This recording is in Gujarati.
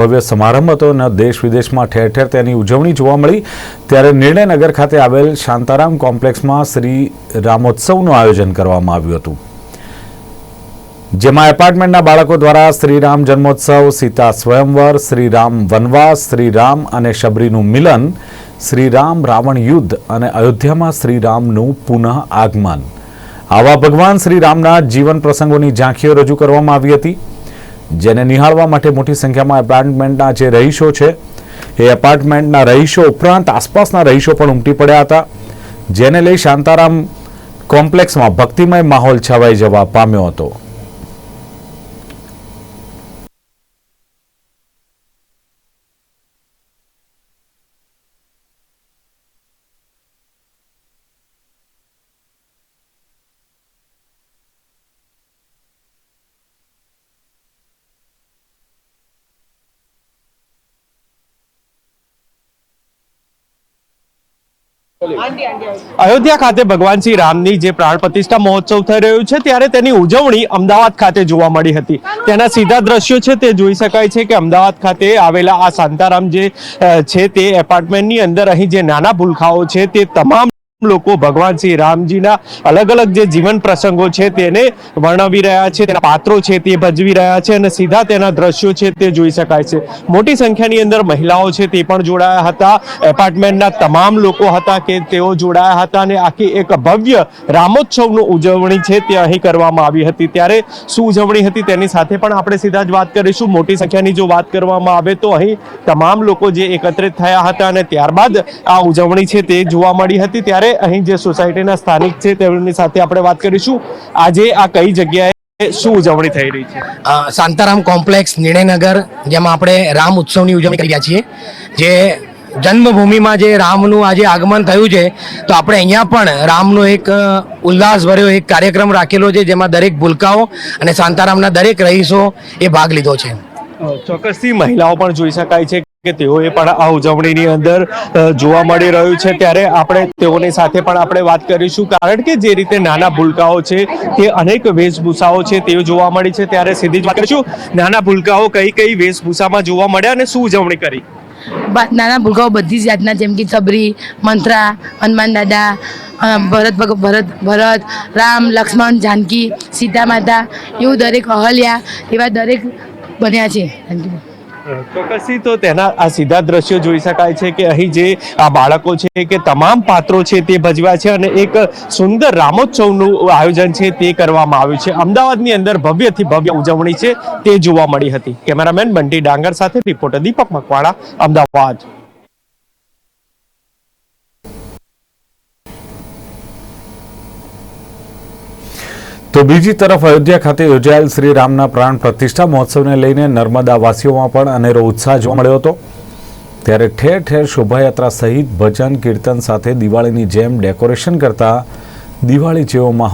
ભવ્ય સમારંભ હતો અને દેશ વિદેશમાં ઠેર ઠેર તેની ઉજવણી જોવા મળી. ત્યારે નિર્ણયનગર ખાતે આવેલ શાંતારામ કોમ્પ્લેક્સમાં શ્રી રામોત્સવનું આયોજન કરવામાં આવ્યું હતું. જેમાં એપાર્ટમેન્ટના બાળકો દ્વારા શ્રીરામ જન્મોત્સવ, સીતા સ્વયંવર, શ્રીરામ વનવાસ, શ્રીરામ અને શબરીનું મિલન, શ્રીરામ રાવણ યુદ્ધ અને અયોધ્યામાં શ્રીરામનું પુનઃ આગમન. આવા ભગવાન શ્રીરામના જીવન પ્રસંગોની ઝાંખીઓ રજૂ કરવામાં આવી હતી. જેને નિહાળવા માટે મોટી સંખ્યામાં એપાર્ટમેન્ટના જે રહીશો છે, એ એપાર્ટમેન્ટના રહીશો ઉપરાંત આસપાસના રહીશો પણ ઉમટી પડ્યા હતા, જેને લઈ શાંતારામ કોમ્પ્લેક્સમાં ભક્તિમય માહોલ છવાઈ જવા પામ્યો હતો. અયોધ્યા ખાતે ભગવાન શ્રી રામની જે પ્રાણ પ્રતિષ્ઠા મહોત્સવ થઈ રહ્યો છે ત્યારે તેની ઉજવણી અમદાવાદ ખાતે જોવા મળી હતી. તેના સીધા દ્રશ્યો છે તે જોઈ શકાય છે કે અમદાવાદ ખાતે આવેલા આ શાંતારામ જે છે તે એપાર્ટમેન્ટની અંદર અહીં જે નાના ભૂલખાઓ છે તે તમામ લોકો ભગવાન શ્રી રામજીના અલગ અલગ જે જીવન પ્રસંગો છે તેને વર્ણવી રહ્યા છે, તેના પાત્રો છે તે ભજવી રહ્યા છે અને સીધા તેના દ્રશ્યો છે તે જોઈ શકાય છે. મોટી સંખ્યાની અંદર મહિલાઓ છે તે પણ જોડાયા હતા. એપાર્ટમેન્ટના તમામ લોકો હતા કે તેઓ જોડાયા હતા અને આખી એક ભવ્ય રામોત્સવનું ઉજવણી છે તે અહીં કરવામાં આવી હતી. ત્યારે શું ઉજવણી હતી તેની સાથે પણ આપણે સીધા જ વાત કરીશું. મોટી સંખ્યાની જો વાત કરવામાં આવે તો અહીં તમામ લોકો જે એકત્રિત થયા હતા અને ત્યારબાદ આ ઉજવણી છે તે જોવા મળી હતી. ત્યારે અહીં જે સોસાયટીના સ્થાનિક છે તેમની સાથે આપણે વાત કરીશું. આજે આ કઈ જગ્યાએ શું ઉજવણી થઈ રહી છે? શાંતારામ કોમ્પ્લેક્સ નિર્ણયનગર જેમાં આપણે રામ ઉત્સવની ઉજવણી કરી રહ્યા છીએ. જે જન્મભૂમિમાં જે રામનું આજે આગમન થયું છે તો આપણે અહીંયા પણ રામનો એક ઉલ્લાસભર્યો એક કાર્યક્રમ રાખેલો છે જેમાં દરેક ભૂલકાઓ અને શાંતારામના દરેક રહીશો એ ભાગ લીધો છે. ચોક્કસથી મહિલાઓ પણ જોઈ શકાય છે કે તેઓએ પણ આ ઉજવણીની અંદર જોવા મળી રહ્યું છે. ત્યારે આપણે તેઓની સાથે પણ આપણે વાત કરીશું. કારણ કે જે રીતે નાના ભૂલકાઓ છે, તે અનેક વેશભૂષાઓ છે, તે જોવા મળી છે. ત્યારે સીધી જ વાત કરીશું. નાના ભૂલકાઓ કઈ કઈ વેશભૂષામાં જોવા મળ્યા અને શું ઉજવણી કરી? નાના ભૂલકાઓ બધી જ જાતના, જેમ કે સબરી મંત્રા, હનુમાન દાદા ભરત ભરત ભરત, રામ, લક્ષ્મણ, જાનકી સીતા માતા એવું દરેક અહલ્યા એવા દરેક બન્યા છે. ચોક્કસથી તો તેના આ સીધા દ્રશ્યો જોઈ શકાય છે કે અહીં જે આ બાળકો છે કે તમામ પાત્રો છે તે ભજવ્યા છે અને એક સુંદર રામોત્સવનું આયોજન છે તે કરવામાં આવ્યું છે. અમદાવાદની અંદર ભવ્યથી ભવ્ય ઉજવણી છે તે જોવા મળી હતી. કેમેરામેન બંટી ડાંગર સાથે રિપોર્ટર દીપક મકવાણા, અમદાવાદ. તો બીજી તરફ અયોધ્યા ખાતે યોજાયેલ શ્રી રામના પ્રાણ પ્રતિષ્ઠા મહોત્સવને લઈને નર્મદાવાસીઓમાં પણ અનેરો ઉત્સાહ જોવા મળ્યો હતો. ત્યારે ઠેર ઠેર શોભાયાત્રા સહિત ભજન, કીર્તન સાથે દિવાળીની જેમ ડેકોરેશન કરતા દિવાળી જેવો માહોલ